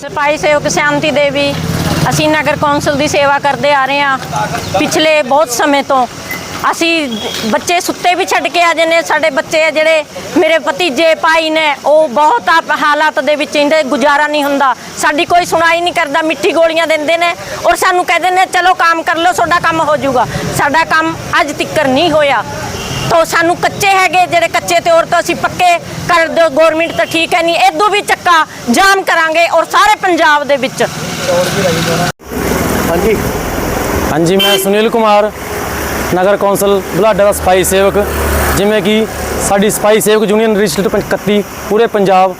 ਕਾਮੇ ਸੇਵਕ ਸ਼ਾਂਤੀ ਦੇਵੀ ਅਸੀਂ ਨਗਰ ਕੌਂਸਲ ਦੀ ਸੇਵਾ ਕਰਦੇ ਆ ਰਹੇ ਹਾਂ ਪਿਛਲੇ ਬਹੁਤ ਸਮੇਂ ਤੋਂ। ਅਸੀਂ ਬੱਚੇ ਸੁੱਤੇ ਵੀ ਛੱਡ ਕੇ ਆ ਜਾਂਦੇ ਹਾਂ। ਸਾਡੇ ਬੱਚੇ ਆ ਜਿਹੜੇ ਮੇਰੇ ਭਤੀਜੇ, ਭਾਈ ਨੇ, ਉਹ ਬਹੁਤ ਆ ਹਾਲਾਤ ਦੇ ਵਿੱਚ ਇਹਦੇ ਗੁਜ਼ਾਰਾ ਨਹੀਂ ਹੁੰਦਾ। ਸਾਡੀ ਕੋਈ ਸੁਣਾਈ ਨਹੀਂ ਕਰਦਾ, ਮਿੱਠੀ ਗੋਲੀਆਂ ਦਿੰਦੇ ਨੇ ਔਰ ਸਾਨੂੰ ਕਹਿੰਦੇ ਨੇ, ਚਲੋ, ਕੰਮ ਕਰ ਲਓ, ਤੁਹਾਡਾ ਕੰਮ ਹੋ ਜਾਊਗਾ। ਸਾਡਾ ਕੰਮ ਅੱਜ ਤੱਕ ਨਹੀਂ ਹੋਇਆ। ਤੋ ਸਾਨੂੰ ਕੱਚੇ ਹੈਗੇ ਜਿਹੜੇ ਕੱਚੇ ਤੇ ਔਰ ਤੋਂ ਅਸੀਂ ਪੱਕੇ ਕਰ ਦਿਓ ਗਵਰਨਮੈਂਟ ਤਾਂ ਠੀਕ ਹੈ ਨਹੀਂ। ਇਦੋਂ ਵੀ ਚੱਕਾ ਜਾਮ ਕਰਾਂਗੇ ਔਰ ਸਾਰੇ ਪੰਜਾਬ ਦੇ ਵਿੱਚ। ਹਾਂਜੀ। ਹਾਂਜੀ ਮੈਂ ਸੁਨੀਲ ਕੁਮਾਰ ਨਗਰ ਕੌਂਸਲ ਬੁਲਾਡਾ ਦਾ ਸਫ਼ਾਈ ਸੇਵਕ। ਜਿਵੇਂ ਕਿ ਸਾਡੀ ਸਫ਼ਾਈ ਸੇਵਕ ਯੂਨੀਅਨ ਰਜਿਸਟਰਡ 31 ਪੂਰੇ ਪੰਜਾਬ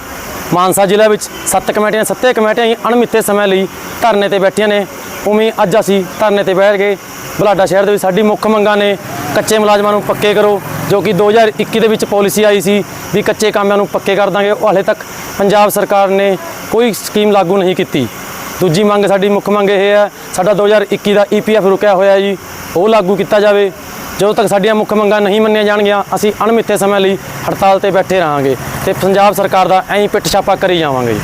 ਮਾਨਸਾ ਜ਼ਿਲ੍ਹੇ ਵਿੱਚ ਸੱਤ ਕਮੇਟੀਆਂ ਸੱਤੇ ਕਮੇਟੀਆਂ ਹੀ ਅਣਮਿੱਥੇ ਸਮੇਂ ਲਈ ਧਰਨੇ ਤੇ ਬੈਠੀਆਂ ਨੇ। ਉਵੇਂ ਅੱਜ ਅਸੀਂ ਧਰਨੇ ਤੇ ਬੈਠ ਗਏ ਬੁਲਾਡਾ ਸ਼ਹਿਰ ਦੇ ਵਿੱਚ ਸਾਡੀ ਮੁੱਖ ਮੰਗਾਂ ਨੇ ਕੱਚੇ ਮੁਲਾਜ਼ਮਾਂ ਨੂੰ ਪੱਕੇ ਕਰੋ, ਜੋ ਕਿ 2021 ਦੇ ਵਿੱਚ ਪਾਲਿਸੀ ਆਈ ਸੀ ਵੀ ਕੱਚੇ ਕਾਮਿਆਂ ਨੂੰ ਪੱਕੇ ਕਰ ਦਾਂਗੇ। ਉਹ ਹਾਲੇ ਤੱਕ ਪੰਜਾਬ ਸਰਕਾਰ ਨੇ ਕੋਈ ਸਕੀਮ ਲਾਗੂ ਨਹੀਂ ਕੀਤੀ। ਦੂਜੀ ਮੰਗ ਸਾਡੀ ਮੁੱਖ ਮੰਗ ਇਹ ਹੈ, ਸਾਡਾ 2021 ਦਾ ਈਪੀਐਫ ਰੁਕਿਆ ਹੋਇਆ ਜੀ, ਉਹ ਲਾਗੂ ਕੀਤਾ ਜਾਵੇ। ਜਦੋਂ ਤੱਕ ਸਾਡੀਆਂ ਮੁੱਖ ਮੰਗਾਂ ਨਹੀਂ ਮੰਨੀਆਂ ਜਾਣਗੀਆਂ, ਅਸੀਂ ਅਣਮਿੱਥੇ ਸਮੇਂ ਲਈ ਹੜਤਾਲ ਤੇ ਬੈਠੇ ਰਹਾਂਗੇ ਤੇ ਪੰਜਾਬ ਸਰਕਾਰ ਦਾ ਐਂ ਪਿੱਟ ਛਾਪਾ ਕਰੀ ਜਾਵਾਂਗੇ ਜੀ।